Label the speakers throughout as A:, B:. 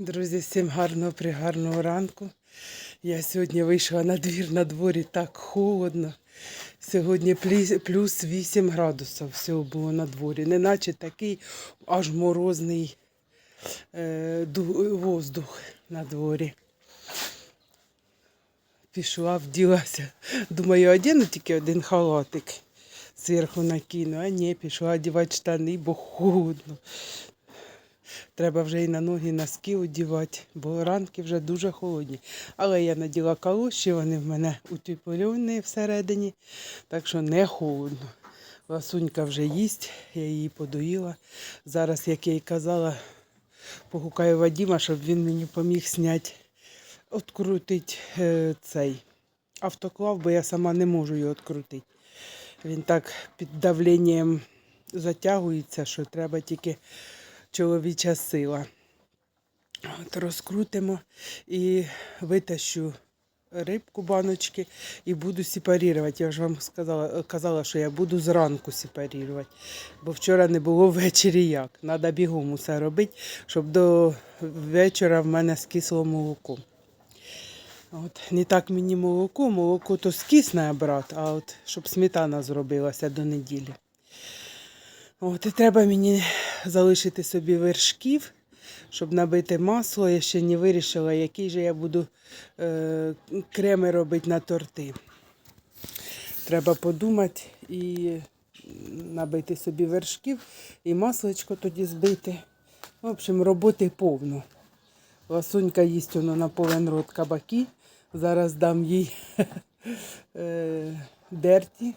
A: Друзі, всім гарного пригарного ранку. Я сьогодні вийшла на двір, на дворі так холодно. Сьогодні плюс, плюс 8 градусів всього було на дворі. Неначе такий аж морозний е, воздух на дворі. Пішла, вділася. Думаю, одягну тільки один халатик. Зверху накину, а ні, пішла одягати штани, бо холодно. Треба вже і на ноги, носки одягати, бо ранки вже дуже холодні. Але я наділа калоші, вони в мене утеплені всередині, так що не холодно. Ласунька вже їсть, я її подоїла. Зараз, як я й казала, погукаю Вадіма, щоб він мені поміг зняти, відкрутити е, цей автоклав, бо я сама не можу його відкрутити. Він так під давленням затягується, що треба тільки чоловіча сила. От розкрутимо і витащу рибку баночки і буду сепарувати. Я ж вам сказала, казала, що я буду зранку сепарувати, бо вчора не було ввечері як. Треба бігом усе робити, щоб до вечора в мене скисло молоко. От, не так мені молоко, молоко то скисне, брат, а от щоб сметана зробилася до неділі. От, і треба мені залишити собі вершків, щоб набити масло. Я ще не вирішила, який же я буду е, креми робити на торти. Треба подумати і набити собі вершків і масличко тоді збити. В общем, роботи повно. Ласунька їсть воно на повен рот кабаки. Зараз дам їй е, дерті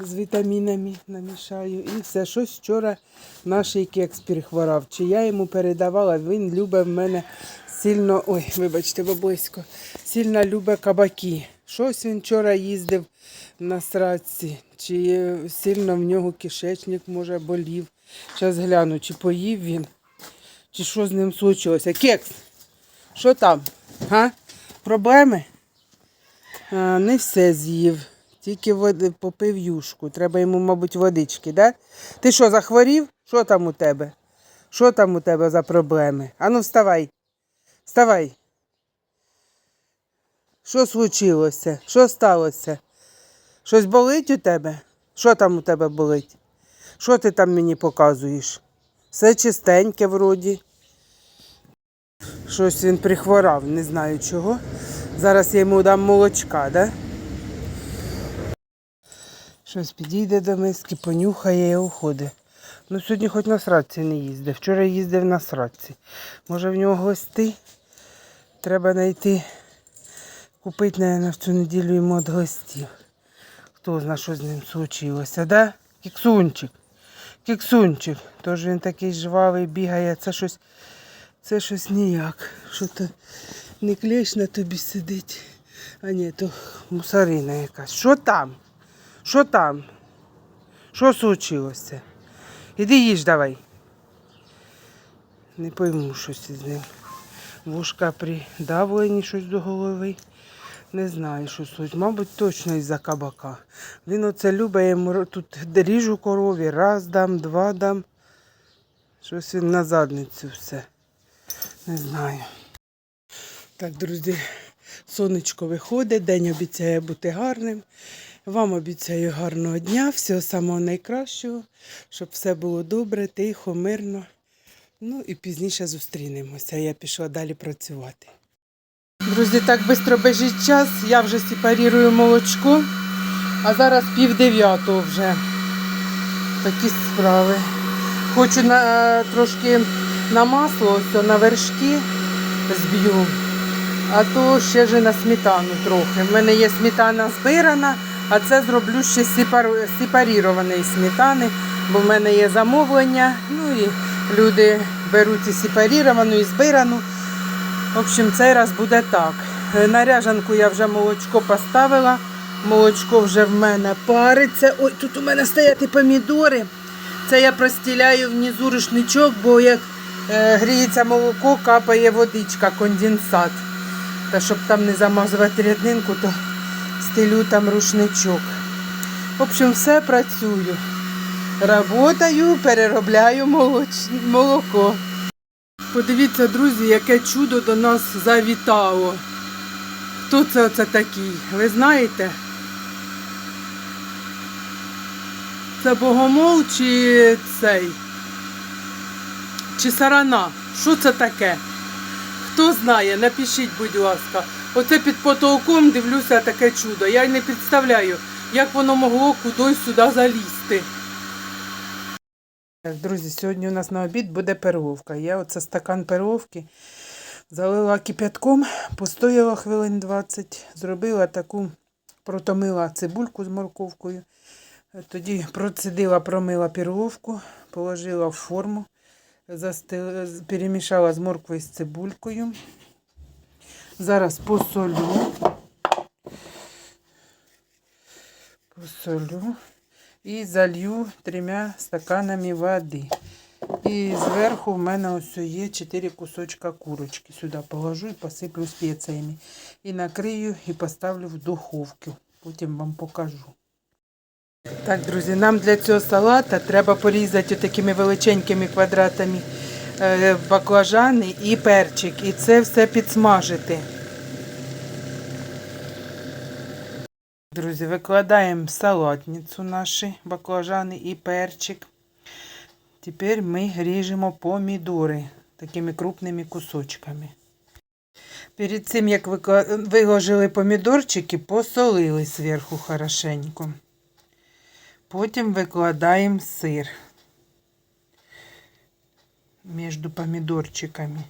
A: з вітамінами намішаю. І все, щось вчора наш кекс перехворав. Чи я йому передавала, він любить в мене сильно, ой, вибачте, бабусько, сильно любить кабаки. Щось він вчора їздив на сраці, чи сильно в нього кишечник, може, болів. Зараз гляну, чи поїв він, чи що з ним случилося. Кекс, що там? Га? Проблеми? А, не все з'їв. Тільки води, попив юшку. Треба йому, мабуть, водички, да? Ти що, захворів? Що там у тебе? Що там у тебе за проблеми? Ану, вставай. Вставай. Що случилося? Що сталося? Щось болить у тебе? Що там у тебе болить? Що ти там мені показуєш? Все чистеньке вроді. Щось він прихворав, не знаю чого. Зараз я йому дам молочка, да? Щось підійде до миски, понюхає і уходить. Ну сьогодні хоч на сраці не їздив. Вчора їздив на сраці. Може в нього гости. Треба знайти, купити, мабуть, в цю неділю йому від гостів. Хто знає, що з ним случилося, да? Кіксунчик. Кіксунчик. Тож він такий жвавий, бігає. Це щось, це щось ніяк. Що то не клещ на тобі сидить. А ні, то мусорина якась. Що там? Що там? Що случилося? Іди їж давай. Не пойму щось із ним. Вушка придавлені щось до голови. Не знаю, що суть. Мабуть, точно із-за кабака. Він оце любить, я тут ріжу корові, раз дам, два дам. Щось він на задницю все. Не знаю. Так, друзі, сонечко виходить, день обіцяє бути гарним. Вам обіцяю гарного дня, всього самого найкращого, щоб все було добре, тихо, мирно. Ну і пізніше зустрінемося. Я пішла далі працювати. Друзі, так швидко біжить час. Я вже сепарірую молочко, а зараз пів дев'ятого вже. Такі справи. Хочу на, трошки на масло, ось на вершки зб'ю. А то ще ж на сметану трохи. В мене є сметана збирана, а це зроблю ще сепар... сепарірованої сметани, бо в мене є замовлення. Ну і люди беруть і сепаріровану, і збирану. В общем, цей раз буде так. Е, На ряжанку я вже молочко поставила. Молочко вже в мене париться. Ой, тут у мене стоять і помідори. Це я простіляю внизу рушничок, бо як е, гріється молоко, капає водичка, конденсат. Та щоб там не замазувати ряднинку, то стелю там рушничок. В общем, все працюю. Работаю, переробляю молоч... молоко. Подивіться, друзі, яке чудо до нас завітало. Хто це оце такий? Ви знаєте? Це богомол чи цей? Чи сарана? Що це таке? Хто знає, напишіть, будь ласка. Оце під потолком дивлюся таке чудо. Я й не представляю, як воно могло кудись сюди залізти. Друзі, сьогодні у нас на обід буде перловка. Я оце стакан перловки залила кип'ятком, постояла хвилин 20, зробила таку, протомила цибульку з морковкою. Тоді процедила, промила перловку, положила в форму, перемішала з морквою з цибулькою. Зараз посолю. Посолю і залью трьома стаканами води. І зверху в мене ось є 4 кусочка курочки. Сюди положу і посиплю спеціями. І накрию і поставлю в духовку. Потім вам покажу. Так, друзі, нам для цього салата треба порізати такими величенькими квадратами баклажани і перчик. І це все підсмажити. Друзі, викладаємо салатницю наші баклажани і перчик. Тепер ми ріжемо помідори такими крупними кусочками. Перед цим, як виложили помідорчики, посолили зверху хорошенько. Потім викладаємо сир між помідорчиками.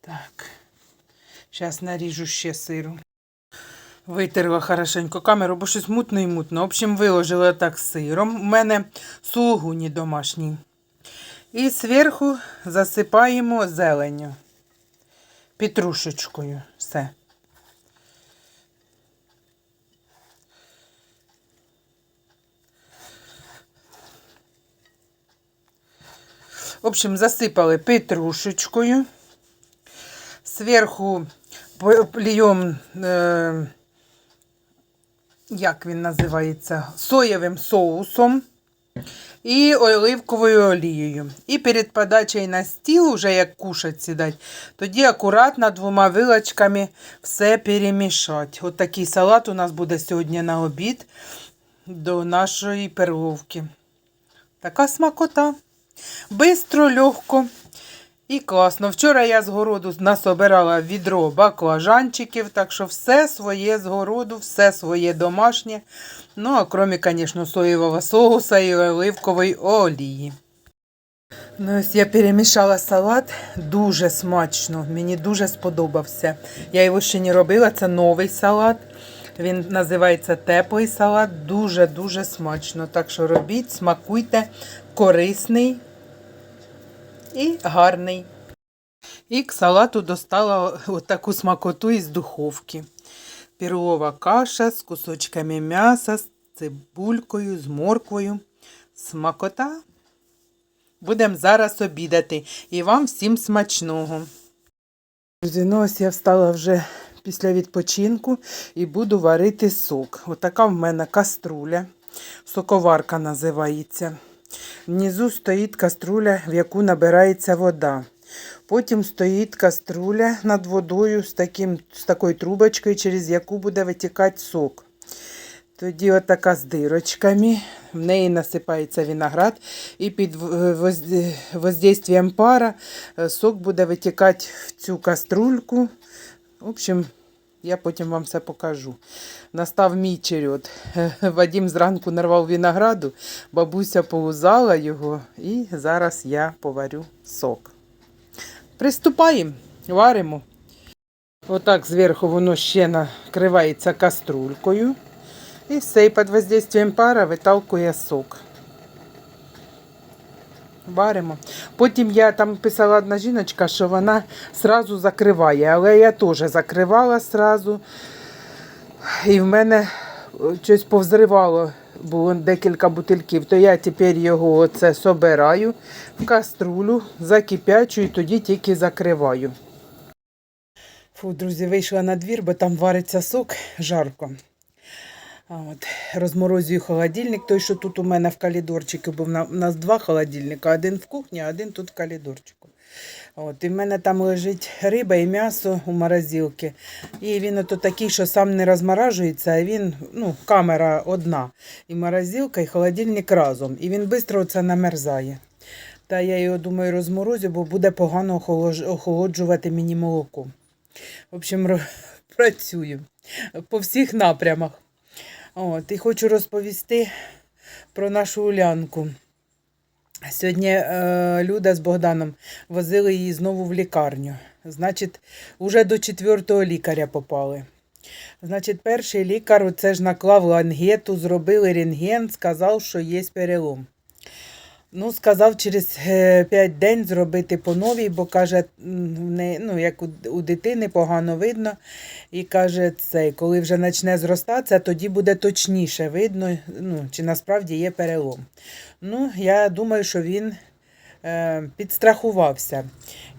A: Так, зараз наріжу ще сиру. Витерла хорошенько камеру, бо щось мутно і мутно. В общем, виложила так сиром. У мене сулугуні домашні. І зверху засипаємо зеленню. Петрушечкою. Все. В общем, засипали петрушечкою. Зверху льємо, е, як він називається, соєвим соусом і оливковою олією. І перед подачею на стіл, вже як кушать сідать, тоді акуратно двома вилочками все перемішати. От такий салат у нас буде сьогодні на обід до нашої перловки. Така смакота. Бистро, легко. І класно. Вчора я з городу насобирала відро баклажанчиків, так що все своє з городу, все своє домашнє. Ну, а крім, звісно, соєвого соуса і оливкової олії. Ну, ось я перемішала салат дуже смачно. Мені дуже сподобався. Я його ще не робила, це новий салат. Він називається теплий салат. Дуже-дуже смачно. Так що робіть, смакуйте, корисний і гарний. І к салату достала таку смакоту із духовки. Перлова каша з кусочками м'яса, з цибулькою, з морквою. Смакота. Будемо зараз обідати. І вам всім смачного. Друзі, ну ось я встала вже після відпочинку і буду варити сок. Отака в мене каструля. Соковарка називається. Внизу стоїть каструля, в яку набирається вода. Потім стоїть каструля над водою з, таким, з такою трубочкою, через яку буде витікати сок. Тоді отака з дирочками, в неї насипається виноград, і під воз- воздействием пара е, сок буде витікати в цю каструльку. В общем, я потім вам все покажу. Настав мій черед. Вадим зранку нарвав винограду, бабуся поузала його, і зараз я поварю сок. Приступаємо, варимо. Отак зверху воно ще накривається каструлькою. І все, і під воздействием пара виталкує сок. Варимо. Потім я там писала одна жіночка, що вона сразу закриває, але я теж закривала сразу. І в мене е, щось повзривало, було декілька бутильків, то я тепер його оце собираю в каструлю, закипячу і тоді тільки закриваю. Фу, друзі, вийшла на двір, бо там вариться сок жарко. От, розморозюю холодильник, той, що тут у мене в калідорчику, бо в нас два холодильника, один в кухні, а один тут в калідорчику. От, і в мене там лежить риба і м'ясо у морозилці. І він ото такий, що сам не розморажується, а він, ну, камера одна. І морозилка, і холодильник разом. І він швидко це намерзає. Та я його думаю розморозю, бо буде погано охолоджувати мені молоко. В общем, працюю по всіх напрямах. От, і хочу розповісти про нашу Улянку. Сьогодні е, Люда з Богданом возили її знову в лікарню. Значить, уже до четвертого лікаря попали. Значить, перший лікар це ж наклав лангету, зробили рентген, сказав, що є перелом. Ну, сказав через 5 день зробити по новій, бо каже, не, ну, як у, у дитини погано видно. І каже, цей, коли вже почне зростатися, тоді буде точніше видно, ну, чи насправді є перелом. Ну, я думаю, що він е, підстрахувався.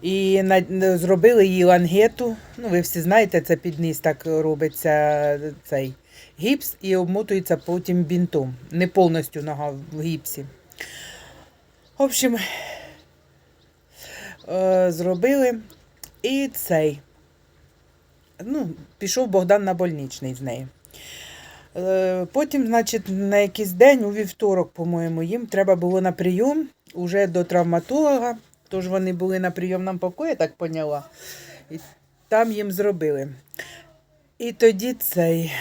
A: І на, зробили їй лангету. Ну, ви всі знаєте, це під низ так робиться цей гіпс і обмотується потім бінтом. Не повністю нога в гіпсі. В общем, е, зробили і цей. Ну, пішов Богдан на больничний з нею. Е, Потім, значить, на якийсь день, у вівторок, по-моєму, їм треба було на прийом уже до травматолога. Тож вони були на прийомному покої, я так поняла. І там їм зробили. І тоді цей.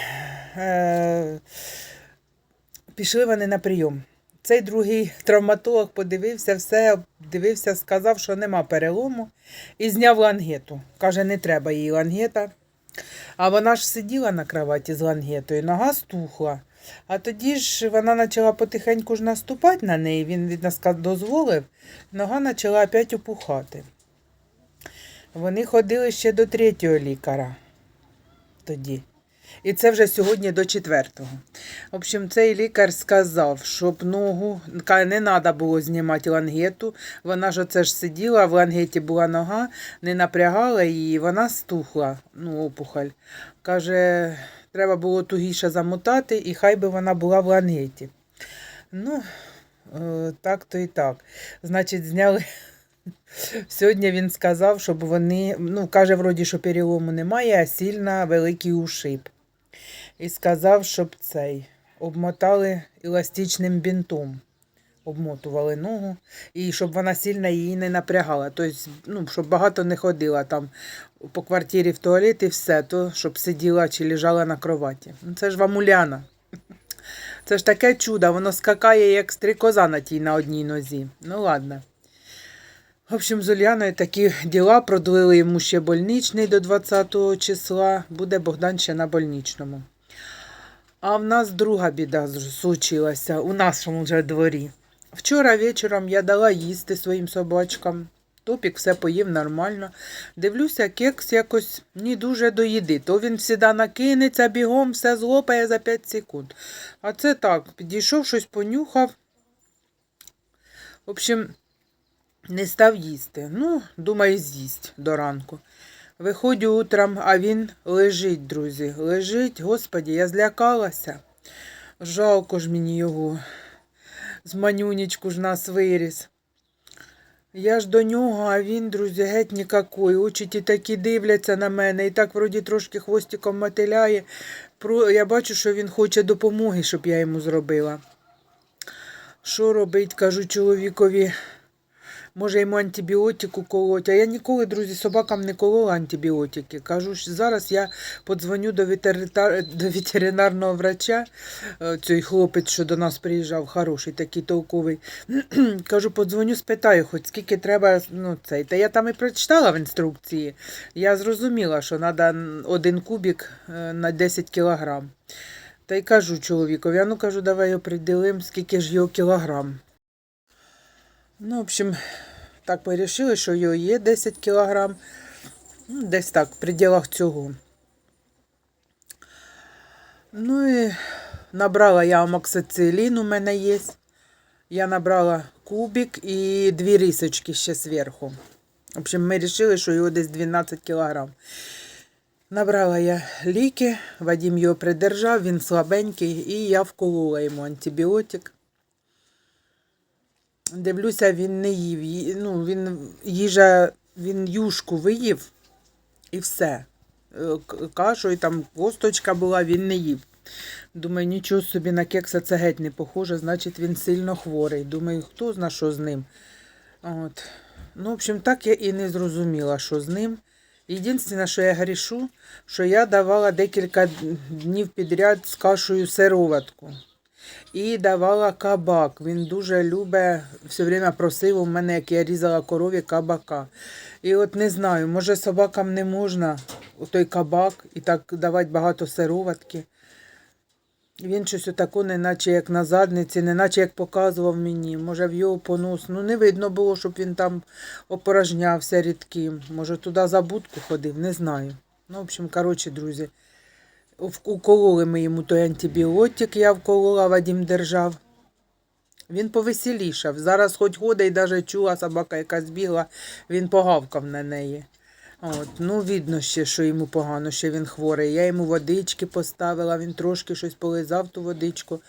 A: Е, пішли вони на прийом. Цей другий травматолог подивився, все дивився, сказав, що нема перелому, і зняв лангету. Каже, не треба їй лангета. А вона ж сиділа на кроваті з лангетою, нога стухла. А тоді ж вона почала потихеньку ж наступати на неї, він дозволив, нога почала опять опухати. Вони ходили ще до третього лікаря тоді. І це вже сьогодні до четвертого. В общем, цей лікар сказав, щоб ногу не треба було знімати лангету. Вона ж оце ж сиділа, в лангеті була нога, не напрягала її, вона стухла, ну, опухоль. Каже, треба було тугіше замотати, і хай би вона була в лангеті. Ну, е, так то і так. Значить, зняли. Сьогодні він сказав, щоб вони, ну, каже, вроді, що перелому немає, а сильно великий ушиб. І сказав, щоб цей обмотали еластичним бінтом. Обмотували ногу, і щоб вона сильно її не напрягала. Тобто, ну, щоб багато не ходила там по квартирі в туалет і все, то щоб сиділа чи лежала на кроваті. Ну, це ж вам Уляна. Це ж таке чудо, воно скакає, як стрікоза на тій на одній нозі. Ну ладно. В общем, з Ульяною такі діла продлили йому ще больничний до 20 числа. Буде Богдан ще на больничному. А в нас друга біда случилася у нашому вже дворі. Вчора вечором я дала їсти своїм собачкам. Топік все поїв нормально. Дивлюся, кекс якось не дуже до їди. То він всіда накинеться бігом, все злопає за 5 секунд. А це так, підійшов, щось понюхав. В общем, не став їсти. Ну, думаю, з'їсть до ранку. Виходжу утром, а він лежить, друзі. Лежить, господі, я злякалася. Жалко ж мені його. З манюнечку ж нас виріс. Я ж до нього, а він, друзі, геть нікакой. Очі ті такі дивляться на мене і так вроді трошки хвостиком мотиляє. Я бачу, що він хоче допомоги, щоб я йому зробила. Що робить, кажу чоловікові. Може йому антибіотику колоть. А я ніколи, друзі, собакам не колола антибіотики. Кажу, що зараз я подзвоню до, ветеринар... до ветеринарного врача. Е, Цей хлопець, що до нас приїжджав, хороший, такий толковий. Кажу, подзвоню, спитаю, хоч скільки треба. Ну, цей. Та я там і прочитала в інструкції. Я зрозуміла, що треба один кубик е, на 10 кілограм. Та й кажу чоловікові, а ну кажу, давай його скільки ж його кілограм. Ну, в общем, так вирішили, що його є 10 кілограм. Ну, Десь так, в пределах цього.
B: Ну і набрала я амоксицилін, у мене є. Я набрала кубик і дві рисочки ще зверху. В общем, ми вирішили, що його десь 12 кілограм. Набрала я ліки, Вадим його придержав, він слабенький, і я вколола йому антибіотик. Дивлюся, він не їв. Ну, він їжа, він юшку виїв і все. Е, Кашу і там косточка була, він не їв. Думаю, нічого собі на кекса це геть не похоже, значить він сильно хворий. Думаю, хто зна, що з ним. От. Ну, в общем, так я і не зрозуміла, що з ним. Єдине, що я грішу, що я давала декілька днів підряд з кашею сироватку. І давала кабак. Він дуже любить, все время просив у мене, як я різала корові, кабака. І от не знаю, може собакам не можна той кабак і так давати багато сироватки. Він щось отако, неначе як на задниці, неначе як показував мені. Може, в його понос. Ну, не видно було, щоб він там опорожнявся рідким. Може, туди за будку ходив, не знаю. Ну, в общем, коротше, друзі, в- укололи ми йому той антибіотик, я вколола, Вадим держав. Він повеселішав. Зараз хоч і навіть чула собака, яка збігла, він погавкав на неї. От, ну, видно ще, що йому погано, що він хворий. Я йому водички поставила, він трошки щось полизав ту водичку,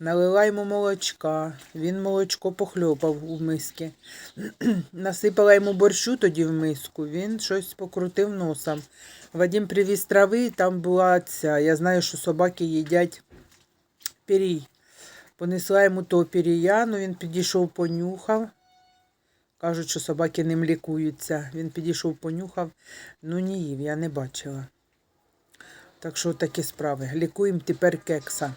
B: налила йому молочка, він молочко похльопав у миски. Насипала йому борщу тоді в миску, він щось покрутив носом. Вадим привіз трави, там була ця. Я знаю, що собаки їдять пірій. Понесла йому того пірія, ну він підійшов, понюхав. Кажуть, що собаки ним лікуються. Він підійшов, понюхав, ну не їв, я не бачила. Так що такі справи. Лікуємо тепер кекса.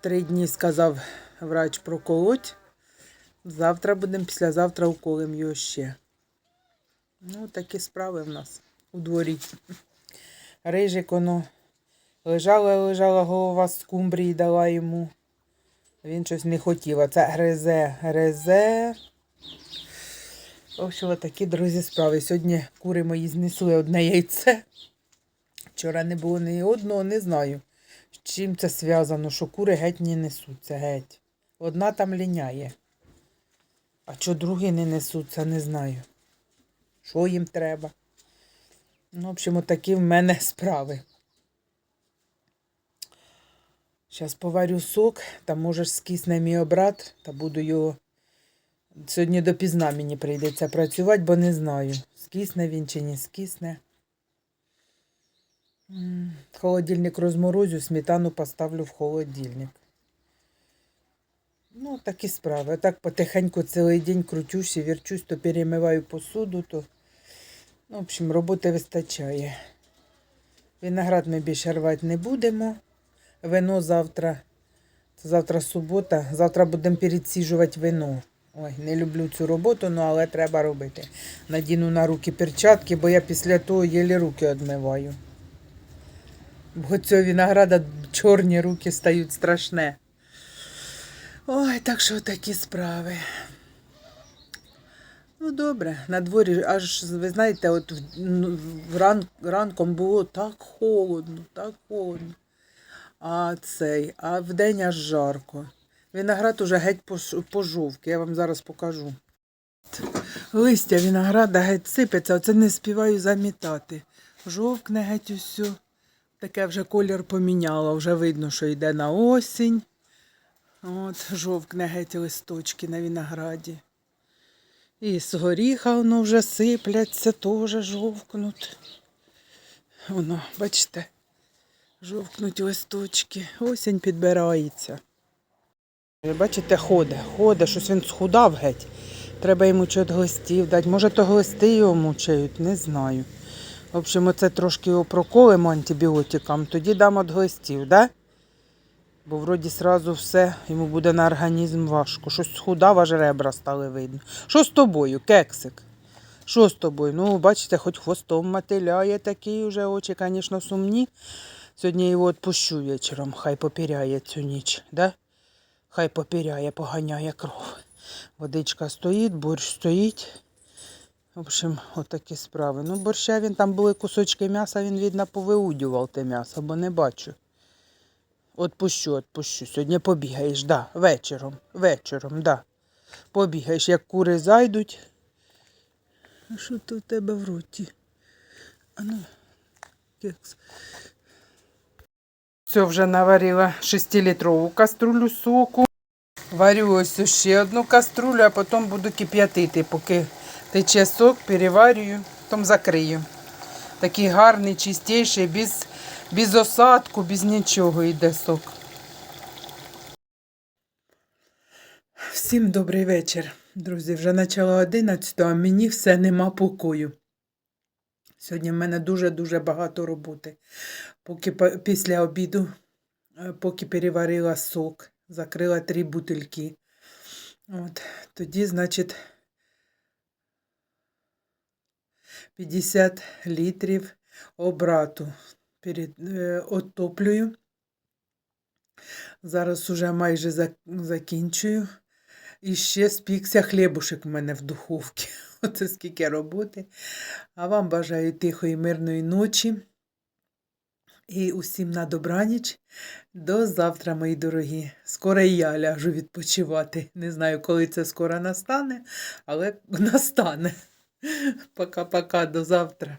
B: Три дні сказав врач проколоть. Завтра будемо, післязавтра уколем його ще. Ну, такі справи в нас у дворі. Рижик, воно лежала, лежала голова з скумбрії, дала йому. Він щось не хотів, це гризе, гризе. В общем, такі, друзі, справи. Сьогодні кури мої знесли одне яйце. Вчора не було ні одного, не знаю. З чим це зв'язано, що кури геть не несуться, геть. Одна там ліняє. А що другі не несуться, не знаю. Що їм треба. Ну, в общем, такі в мене справи. Зараз поварю сок, та може ж скисне мій обрат, та буду його. Сьогодні допізна мені прийдеться працювати, бо не знаю, скисне він чи не скисне. Холодильник розморозю, сметану поставлю в холодильник. Ну, такі справи. Так потихеньку цілий день кручусь і вірчусь, то перемиваю посуду, то. Ну, в общем, роботи вистачає. Виноград ми більше рвати не будемо. Вино завтра. Це завтра субота. Завтра будемо передсіжувати вино. Ой, не люблю цю роботу, ну але треба робити. Надіну на руки перчатки, бо я після того єлі руки відмиваю. Бо цього винограда чорні руки стають страшне. Ой, так що такі справи. Ну, добре, на дворі аж, ви знаєте, от ну, ран, ранком було так холодно, так холодно. А цей, а вдень аж жарко. Виноград уже геть пош- пожовк, я вам зараз покажу. Листя винограда геть сипеться, оце не співаю замітати. Жовкне геть усю. Таке вже колір поміняло, вже видно, що йде на осінь. От, жовкне геть листочки на винограді. І з горіха воно вже сипляться, теж жовкнуть. Воно, бачите, жовкнуть листочки. Осінь підбирається. Ви Бачите, ходить, ходить, щось він схудав геть. Треба йому чого глистів дати. Може, то глисти його мучають, не знаю. В общем, оце трошки його проколимо антибіотиком, тоді дам від глистів, да? Бо вроді сразу все йому буде на організм важко. Щось схудав, аж ребра стали видно. Що з тобою, кексик? Що з тобою? Ну, бачите, хоч хвостом мотиляє такий уже очі, звісно, сумні. Сьогодні його відпущу вечором, хай попіряє цю ніч, да? Хай попіряє, поганяє кров. Водичка стоїть, борщ стоїть. В общем, отакі справи. Ну, борща він там були кусочки м'яса, він, видно, повиудював те м'ясо, бо не бачу.
A: Отпущу, отпущу. Сьогодні побігаєш, да, вечором. Вечором, да. Побігаєш, як кури зайдуть. Що то в тебе в роті? А ну, кекс. Все, вже наварила 6-літрову каструлю соку. Варю ось ще одну каструлю, а потім буду кип'ятити, поки тече сок, переварюю, потім закрию. Такий гарний, чистіший, без, без осадку, без нічого йде сок. Всім добрий вечір, друзі. Вже почало 11, а мені все нема покою. Сьогодні в мене дуже-дуже багато роботи. Поки після обіду, е, поки переварила сок, закрила три бутильки. От, тоді, значить, 50 літрів обрату перед, е, оттоплюю. Зараз уже майже закінчую. І ще спікся хлібушек в мене в духовці. Оце скільки роботи. А вам бажаю тихої, мирної ночі. І усім на добраніч. До завтра, мої дорогі. Скоро і я ляжу відпочивати. Не знаю, коли це скоро настане, але настане. Пока-пока, до завтра.